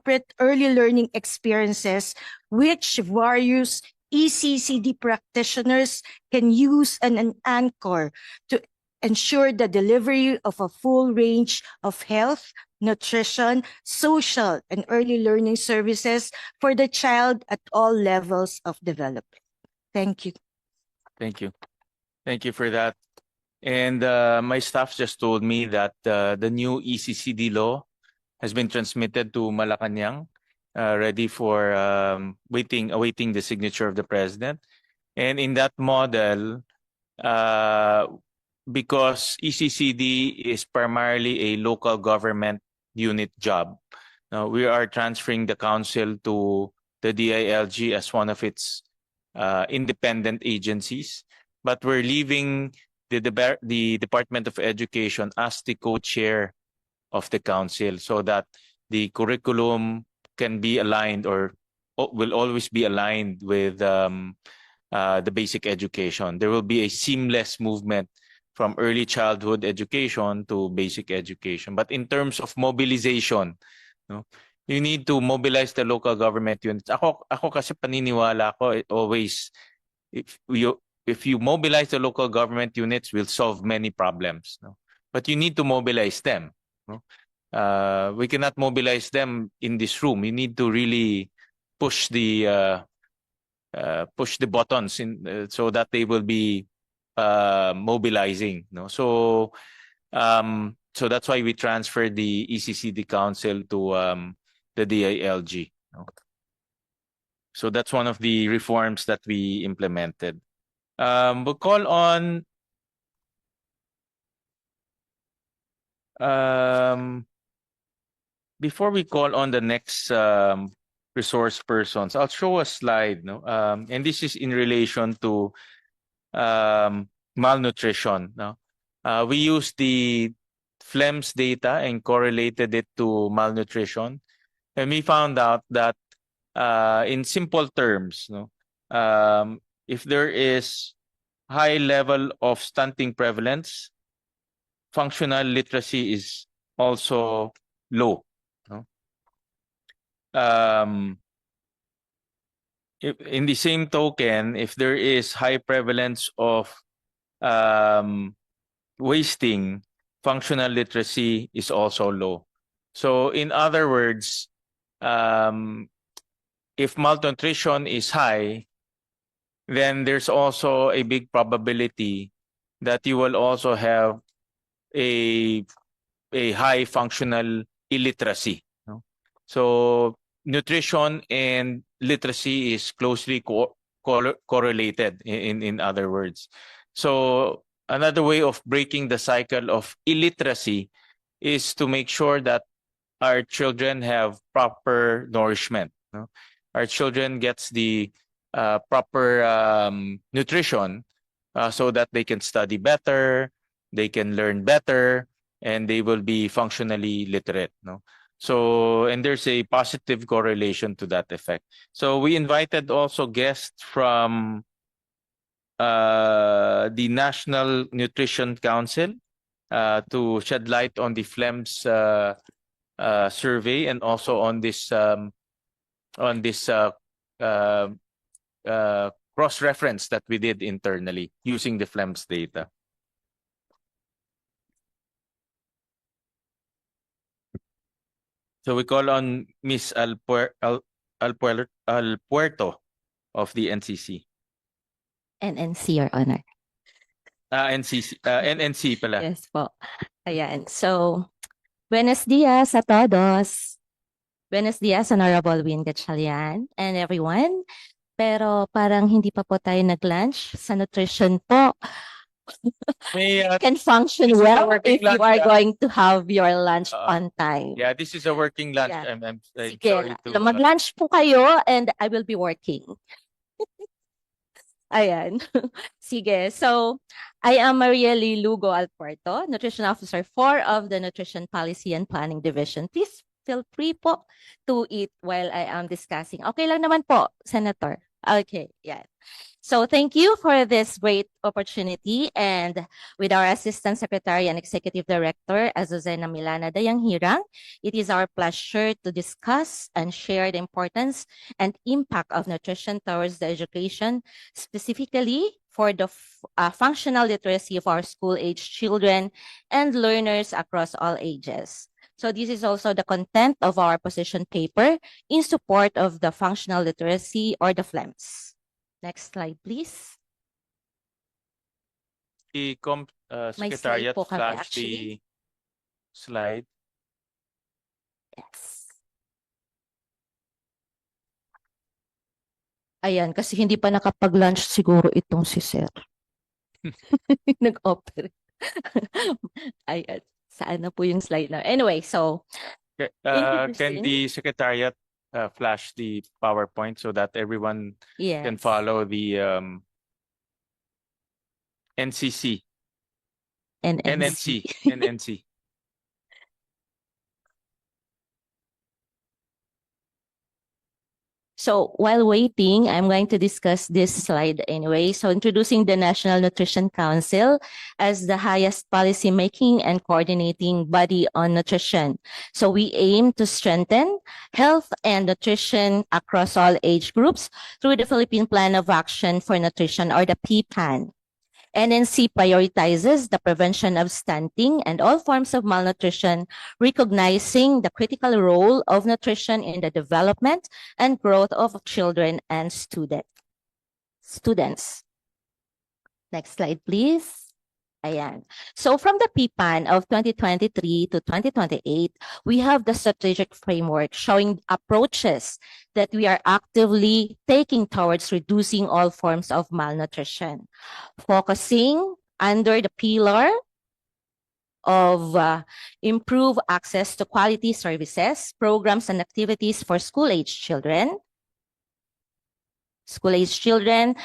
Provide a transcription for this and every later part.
appropriate early learning experiences which various ECCD practitioners can use and an anchor to ensure the delivery of a full range of health, nutrition, social, and early learning services for the child at all levels of development. Thank you. Thank you. Thank you for that. And uh, my staff just told me that uh, the new ECCD law has been transmitted to Malacanang, uh, ready for um, waiting, awaiting the signature of the president. And in that model, uh, because ECCD is primarily a local government unit job, now we are transferring the council to the DILG as one of its uh, independent agencies, but we're leaving the, the, the Department of Education as the co-chair of the council so that the curriculum can be aligned or will always be aligned with um, uh, the basic education. There will be a seamless movement from early childhood education to basic education. But in terms of mobilization, no, you need to mobilize the local government units. Ako, ako kasi paniniwala ko always if you if you mobilize the local government units will solve many problems no but you need to mobilize them no? Uh, we cannot mobilize them in this room. You need to really push the uh, uh, push the buttons in uh, so that they will be uh, mobilizing no? So um so that's why we transferred the ECCD council to um the DILG no? so that's one of the reforms that we implemented. Um, we'll call on um, before we call on the next um, resource persons, I'll show a slide. No, um, and this is in relation to um, malnutrition. No, uh, we use the FLEMS data and correlated it to malnutrition, and we found out that uh, in simple terms, no, um, if there is high level of stunting prevalence, functional literacy is also low. No? Um, in the same token, if there is high prevalence of um, wasting, functional literacy is also low. So, in other words, um, if malnutrition is high, then there's also a big probability that you will also have a a high functional illiteracy. no? So nutrition and literacy is closely co- cor- correlated in, in in other words. So another way of breaking the cycle of illiteracy is to make sure that our children have proper nourishment. no? Our children gets the uh, proper um, nutrition uh, so that they can study better, they can learn better, and they will be functionally literate. No, so and there's a positive correlation to that effect. So we invited also guests from uh, the National Nutrition Council uh, to shed light on the FLEMS uh, uh, survey and also on this um, on this uh, uh, uh, cross reference that we did internally using the FLEMS data. So we call on Miss Alpuer Al Alpuer Alpuerto of the NCC. NNC, Your Honor. Ah, NCC, ah, NNC pala. Yes po. Ayan. So, buenos dias a todos. Buenos dias, Honorable Win Gatchalian and everyone. Pero parang hindi pa po tayo nag-lunch sa nutrition po. May, uh, Can function well if you are yeah. going to have your lunch Uh, on time. yeah, this is a working lunch. Yeah. I'm, I'm, I'm Sige, sorry to. uh, mag-lunch po kayo and I will be working. Ayan. Sige. So, I am Maria Lee Lugo Alpuerto, Nutrition Officer 4 of the Nutrition Policy and Planning Division. Please feel free po to eat while I am discussing. Okay lang naman po, Senator. Okay, yeah. So thank you for this great opportunity and with our Assistant Secretary and Executive Director, Azucena Milana Dayanghirang, it is our pleasure to discuss and share the importance and impact of nutrition towards the education, specifically for the uh, functional literacy of our school-age children and learners across all ages. So this is also the content of our position paper in support of the functional literacy or the FLEMS. Next slide, please. The com, uh, May slide secretariat po kami, the actually. slide. Yes. Ayan, kasi hindi pa nakapag-lunch siguro itong si Sir. Nag-operate. Ayan, saan na po yung slide na? Anyway, so, Okay, Uh, can the secretariat uh, flash the PowerPoint so that everyone yes. can follow the um NCC, And NNC, NNC. So while waiting, I'm going to discuss this slide anyway. So introducing the National Nutrition Council as the highest policy making and coordinating body on nutrition. So we aim to strengthen health and nutrition across all age groups through the Philippine Plan of Action for Nutrition or the PPAN. NNC prioritizes the prevention of stunting and all forms of malnutrition, recognizing the critical role of nutrition in the development and growth of children and student, students. Next slide, please. Ayan. So from the PPAN of 2023 to 2028, we have the strategic framework showing approaches that we are actively taking towards reducing all forms of malnutrition, focusing under the pillar of uh, improve access to quality services, programs and activities for school-age children. School-age children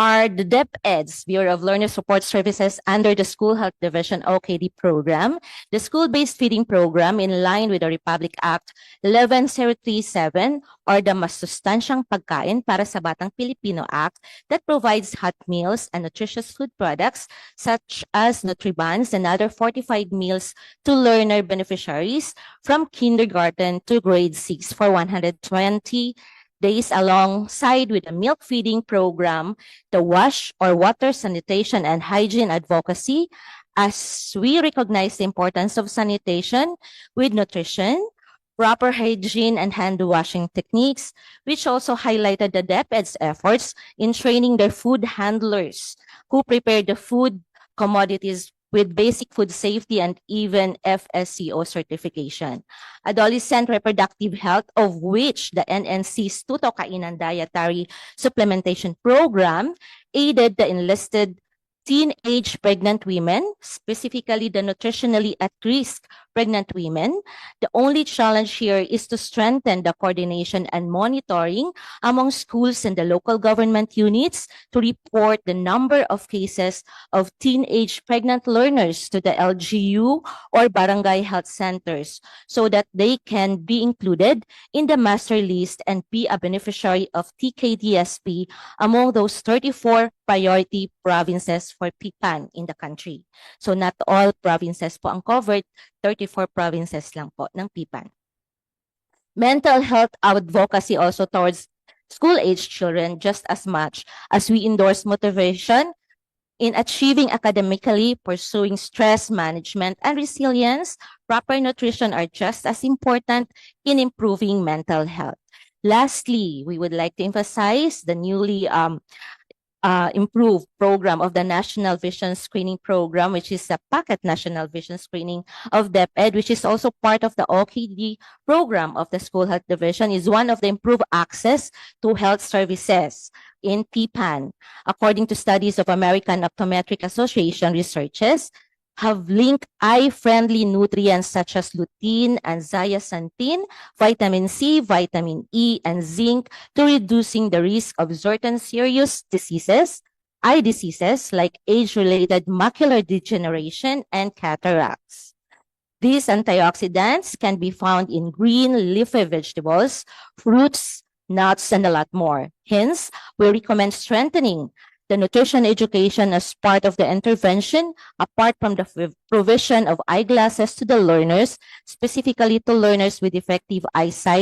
are the DepEds, Bureau of Learner Support Services under the School Health Division OKD program, the school-based feeding program in line with the Republic Act 11037 or the Mas Sustansyang Pagkain para sa Batang Pilipino Act that provides hot meals and nutritious food products such as Nutribans and other fortified meals to learner beneficiaries from kindergarten to grade 6 for 120 days alongside with a milk feeding program, the wash or water sanitation and hygiene advocacy as we recognize the importance of sanitation with nutrition, proper hygiene and hand washing techniques, which also highlighted the DepEd's efforts in training their food handlers who prepare the food commodities with basic food safety and even FSCO certification. Adolescent reproductive health, of which the NNC's Tuto Kainan Dietary Supplementation Program aided the enlisted teenage pregnant women, specifically the nutritionally at risk pregnant women. The only challenge here is to strengthen the coordination and monitoring among schools and the local government units to report the number of cases of teenage pregnant learners to the LGU or barangay health centers so that they can be included in the master list and be a beneficiary of TKDSP among those 34 priority provinces for PPAN in the country. So not all provinces po ang covered, 34 provinces lang po ng PPAN. Mental health advocacy also towards school-age children just as much as we endorse motivation in achieving academically, pursuing stress management and resilience, proper nutrition are just as important in improving mental health. Lastly, we would like to emphasize the newly um, uh, improved program of the National Vision Screening Program, which is a packet National Vision Screening of DepEd, which is also part of the OKD program of the School Health Division, is one of the improved access to health services in PPAN. According to studies of American Optometric Association researches, have linked eye-friendly nutrients such as lutein and zeaxanthin, vitamin C, vitamin E, and zinc to reducing the risk of certain serious diseases, eye diseases like age-related macular degeneration and cataracts. These antioxidants can be found in green leafy vegetables, fruits, nuts, and a lot more. Hence, we recommend strengthening the nutrition education as part of the intervention, apart from the provision of eyeglasses to the learners, specifically to learners with defective eyesight